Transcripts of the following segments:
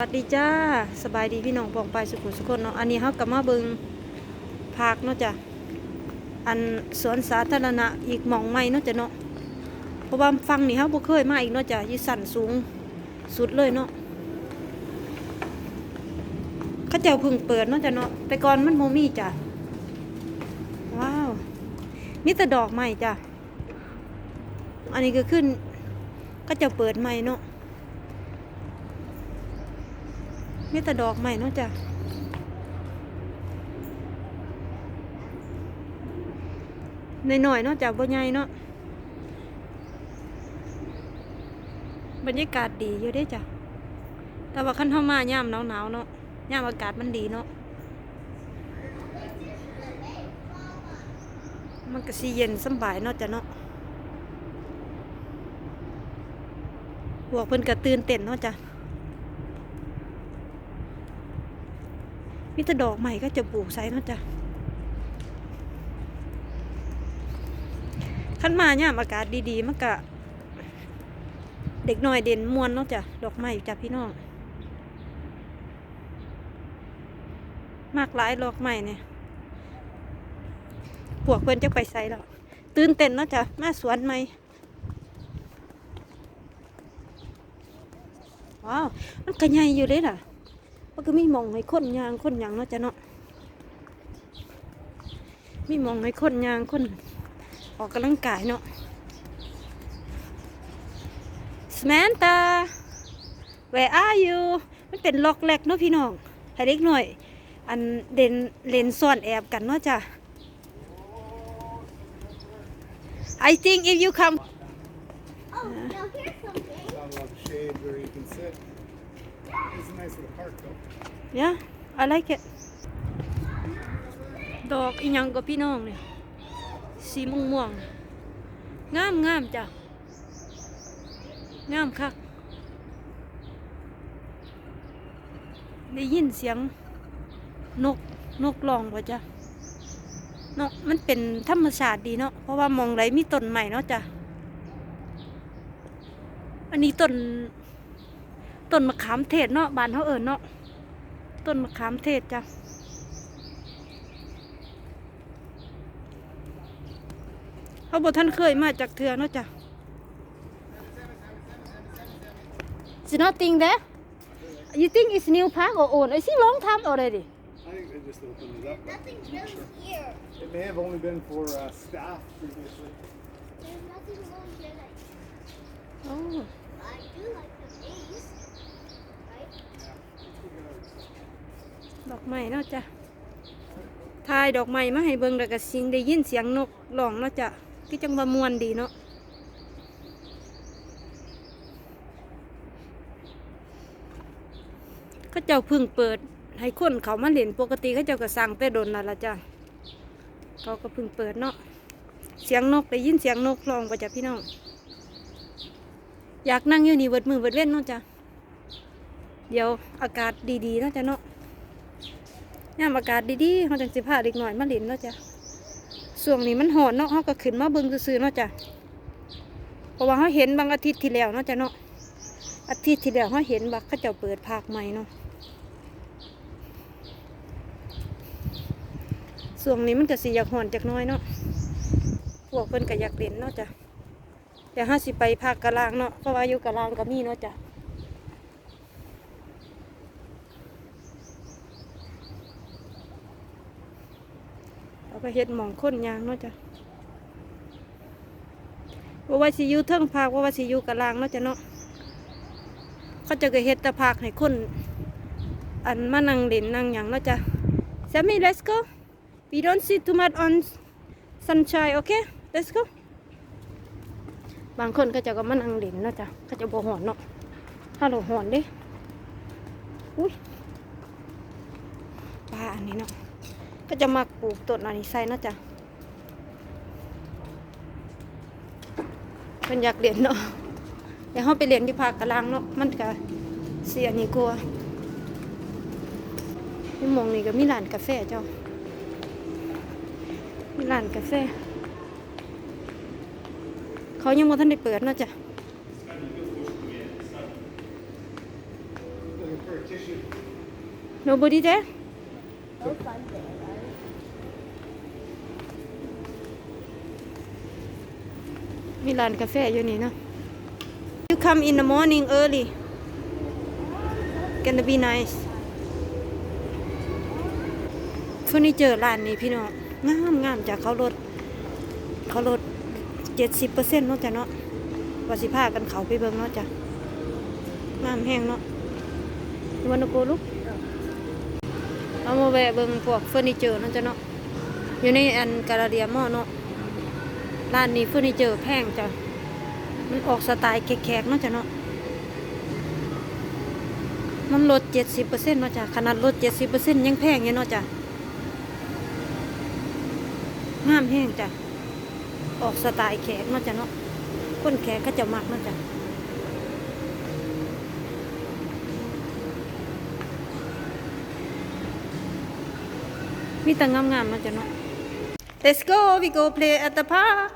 สวัสดีจ้าสบายดีพี่น้องปองไปสุขุสุคนเนาะอันนี้เขากลับมาเบิงภาคเนาะจ้ะอันสวนสาธารณะอีกหมองใหม่เนาะจ้ะเนาะเพราะว่าฟังนี่เขาบ่เคยมาอีกเนาะจ้ะยี่สันสูงสุดเลยเนาะข้าเจ้าพึ่งเปิดเนาะจ้ะเนาะแต่ก่อนมันโมมี่จ้ะว้าวมีแต่ดอกใหม่จ้ะอันนี้ก็ขึ้นเข้าเจ้าเปิดใหม่เนาะ มีแต่ดอกใหม่เนาะจ้ะหน่อยๆเนาะจ้ะบ่ใหญ่เนาะบรรยากาศดีอยู่ด้จ้ะ แต่ว่าคันเข้ามายามหนาวๆเนาะยามอากาศมันดีเนาะ มันก็สิเย็นสบายเนาะจ้ะเนาะพวกเพิ่นก็ตื่นเต้นเนาะจ้ะ มีแต่ดอกใหม่ก็จะปลูกใส่เนาะจ้ะขั้นมาเนี่ยอากาศดีๆมันก็เด็กน้อยเด่นมวนเนาะจ้ะดอกไม้จ้ะพี่น้องมากหลายดอกไม้เนี่ยพวกเพื่อนจะไปใส่แล้วตื่นเต้นเนาะจ้ะมาสวนใหม่ว้าว มันกระใหญ่อยู่เลยล่ะ มันก็มีหมองให้คนยางคนหยังเนาะจ้ะเนาะมีหมองให้คนยางคนออกกำลังกายเนาะ Samantha where are you มันเป็นล็อกแรกเนาะพี่น้องให้เล็กหน่อย อันเด่นเลนซ่อนแอบกันเนาะจ้ะ I think if you come Oh, now here's something. It's a nice little park though. yeah I like it ดอกอีหยังก็พี่น้องเนี่ยสีม่วงม่วงๆงามงามจ้ะงามคักได้ยินเสียงนกนกร้องป่ะจ้ะเนาะมันเป็นธรรมชาติดีเนาะเพราะว่ามองไรมีต้นใหม่เนาะจ้ะอันนี้ต้น ต้นมะขามเทศเนาะบ้านเขาเอิญเนาะต้นมะขามเทศจ้ะเขาบอกท่านเคยมาจากเทือเนาะจ้ะ It's nothing there You think it's new park or old I see long time already I think they just opened it up. Nothing really here. It may have only been for uh, staff previously. There's nothing really here. Like, อ๋อ I do like the base, right? ดอก ไม้เนาะจ้ะทายดอกไม้มาให้เบิ่งแล้วก็สิงได้ยินเสียงนกร้องเนาะจ้ะคือจังว่ามวนดีเนาะเขาเจ้าพึ่งเปิด ให้คนเขามาเล่นปกติเขาเจ้าก็สั่งแต่ดนนั่นละจ้ะเขาก็พึ่งเปิดเนาะเสียงนกได้ยินเสียงนกร้องไปจ้ะพี่น้องอยากนั่งอยู่นี่เวิดมือเวิดเว้นเนาะจ้ะเดี๋ยวอากาศดีๆเนาะจ้ะเนาะ ยามอากาศดีๆเขาจังสิพาเด็กหน่อยมาเล่นเนาะจ้ะช่วงนี้มันหอนเนาะเขาก็ขึ้นมาเบิ่งซื่อเนาะจ้ะเพราะว่าเขาเห็นบางอาทิตย์ที่แล้วเนาะจ้ะเนาะอาทิตย์ที่แล้วเขาเห็นว่าเขาเจ้าเปิดภาคใหม่เนาะส่วงนี้มันก็สิอยากหอนจากน้อยเนาะพวกเพิ่นก็อยากเล่นเนาะจ้ะแต่ห้าสิไปภาคกลางเนาะเพราะว่าอยู่กลางก็มีเนาะจ้ะ ก็เฮ็ดหมองค้นยางเนาะจ้ะว่าว่าสิอยู่เทิงภาคว่าว่าสิอยู่กลางเนาะจ้ะเนาะเขาจะก็เฮ็ดตะภาคให้คนอันมานั่งเล่นนั่งหยังเนาะจ้ะ Sammy let's go We don't sit too much on sunshine, okay? Let's go. บางคนก็จะก็มานั่งเล่นเนาะจ้ะก็จะบ่หอนเนาะถ้าเราหอนเด้อุ้ยปลาอันนี้เนาะ ก็จะมาปลูกต้นอันนี้ใส่เนาะจ้ะเป็นอยากเรียนเนาะเดี๋ยวเราไปเรียนที่ภาคกลางเนาะมันก็เสียนี่กลัวนี่หมองนี่ก็มีร้านกาแฟเจ้ามีร้านกาแฟ เขายังไม่ทันได้เปิดเนาะจ้ะ Looking for a change. nobody there No fun there, right? Oh, มีร้านกาแฟอยู่นี่เนาะ You come in the morning early gonna be nice เฟอร์นิเจอร์ร้านนี้พี่น้องงามงามจากเขาลดเขาลดเจ็ดสิบเปอร์เซ็นต์เนาะจ้ะเนาะวาสิพากันเขาไปเบิ่งเนาะจ้ะงามแห้งเนาะวันโกลุกเอามาแวะเบิ่งพวกเฟอร์นิเจอร์เนาะจ้ะเนาะอยู่ในอันการาเดียมอเนาะ ร้านนี้เฟอร์นิเจอร์แพงจ้ะ มันออกสไตล์แขกๆเนาะจ้ะเนาะ มันลดเจ็ดสิบเปอร์เซ็นต์เนาะจ้ะ ขนาดลดเจ็ดสิบเปอร์เซ็นต์ยังแพงอยู่เนาะจ้ะงามแห้งจ้ะ ออกสไตล์แขกเนาะจ้ะเนาะ คนแขกก็จะมักเนาะจ้ะมีแต่งามๆเนาะจ้ะเนาะ Let's go we go play at the park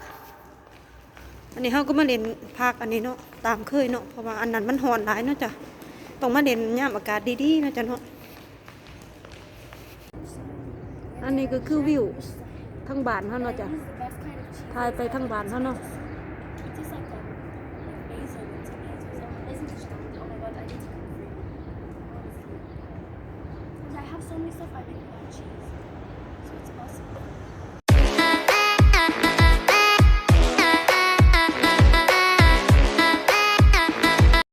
อันนี้เขาก็มาเล่นพาร์คอันนี้เนาะตามเคยเนาะเพราะว่าอันนั้นมันหอนหลายเนาะจ้ะต้องมาเล่นยามอากาศดีๆเนาะจ้ะเนาะอันนี้ก็คือวิวทั้งบานเขาเนาะจ้ะ This is the best kind of cheese. ทายไปทั้งบานเขาเนาะ